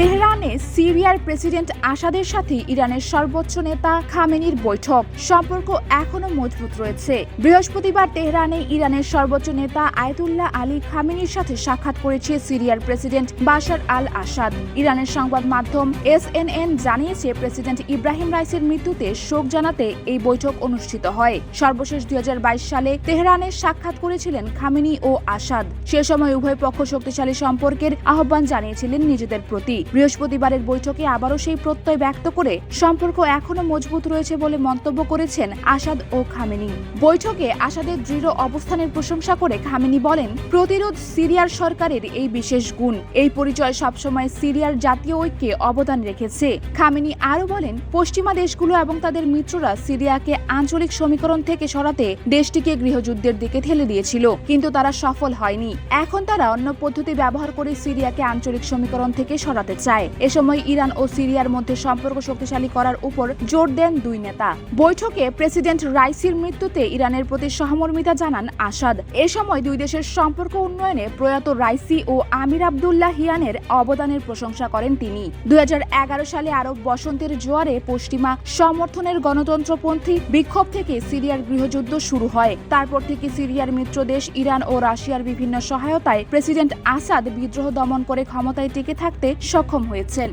তেহরানে সিরিয়ার প্রেসিডেন্ট আসাদের সাথে ইরানের সর্বোচ্চ নেতা খামেনির বৈঠক। সম্পর্ক এখনও মজবুত রয়েছে। বৃহস্পতিবার তেহরানে ইরানের সর্বোচ্চ নেতা আয়তুল্লাহ আলী খামেনির সাথে সাক্ষাৎ করেছে সিরিয়ার প্রেসিডেন্ট বাশার আল আসাদ ইরানের সংবাদ মাধ্যম এসএনএন জানিয়েছে, প্রেসিডেন্ট ইব্রাহিম রাইসের মৃত্যুতে শোক জানাতে এই বৈঠক অনুষ্ঠিত হয়। সর্বশেষ দুই হাজার বাইশ সালে তেহরানে সাক্ষাৎ করেছিলেন খামেনি ও আসাদ। সে সময় উভয় পক্ষ শক্তিশালী সম্পর্কের আহ্বান জানিয়েছিলেন নিজেদের প্রতি। বৃহস্পতিবারের বৈঠকে আবারও সেই প্রত্যয় ব্যক্ত করে সম্পর্ক এখনও মজবুত রয়েছে বলে মন্তব্য করেছেন আসাদ ও খামেনি। বৈঠকে আসাদের দৃঢ় অবস্থানের প্রশংসা করে খামেনি বলেন, প্রতিরোধ সিরিয়ার সরকারের এই বিশেষ গুণ। এই পরিচয় সবসময় সিরিয়ার জাতীয় ঐক্যে অবদান রেখেছে। খামেনি আরও বলেন, পশ্চিমা দেশগুলো এবং তাদের মিত্ররা সিরিয়াকে আঞ্চলিক সমীকরণ থেকে সরাতে দেশটিকে গৃহযুদ্ধের দিকে ঠেলে দিয়েছিল, কিন্তু তারা সফল হয়নি। এখন তারা অন্য পদ্ধতি ব্যবহার করে সিরিয়াকে আঞ্চলিক সমীকরণ থেকে সরাতে চায়। এ সময় ইরান ও সিরিয়ার মধ্যে সম্পর্ক শক্তিশালী করার উপর জোর দেন দুই নেতা। বৈঠকে প্রেসিডেন্ট রাইসির মৃত্যুতে ইরানের প্রতি সহমর্মিতা জানান আসাদ। এ সময় দুই দেশের সম্পর্ক উন্নয়নে প্রয়াত রাইসি ও আমির আবদুল্লাহ হিয়ানের অবদানের প্রশংসা করেন তিনি। দুই হাজার এগারো সালে আরব বসন্তের জোয়ারে পশ্চিমা সমর্থনের গণতন্ত্রপন্থী বিক্ষোভ থেকে সিরিয়ার গৃহযুদ্ধ শুরু হয়। তারপর থেকে সিরিয়ার মিত্র দেশ ইরান ও রাশিয়ার বিভিন্ন সহায়তায় প্রেসিডেন্ট আসাদ বিদ্রোহ দমন করে ক্ষমতায় টিকে থাকতে সক্ষম হয়েছেন।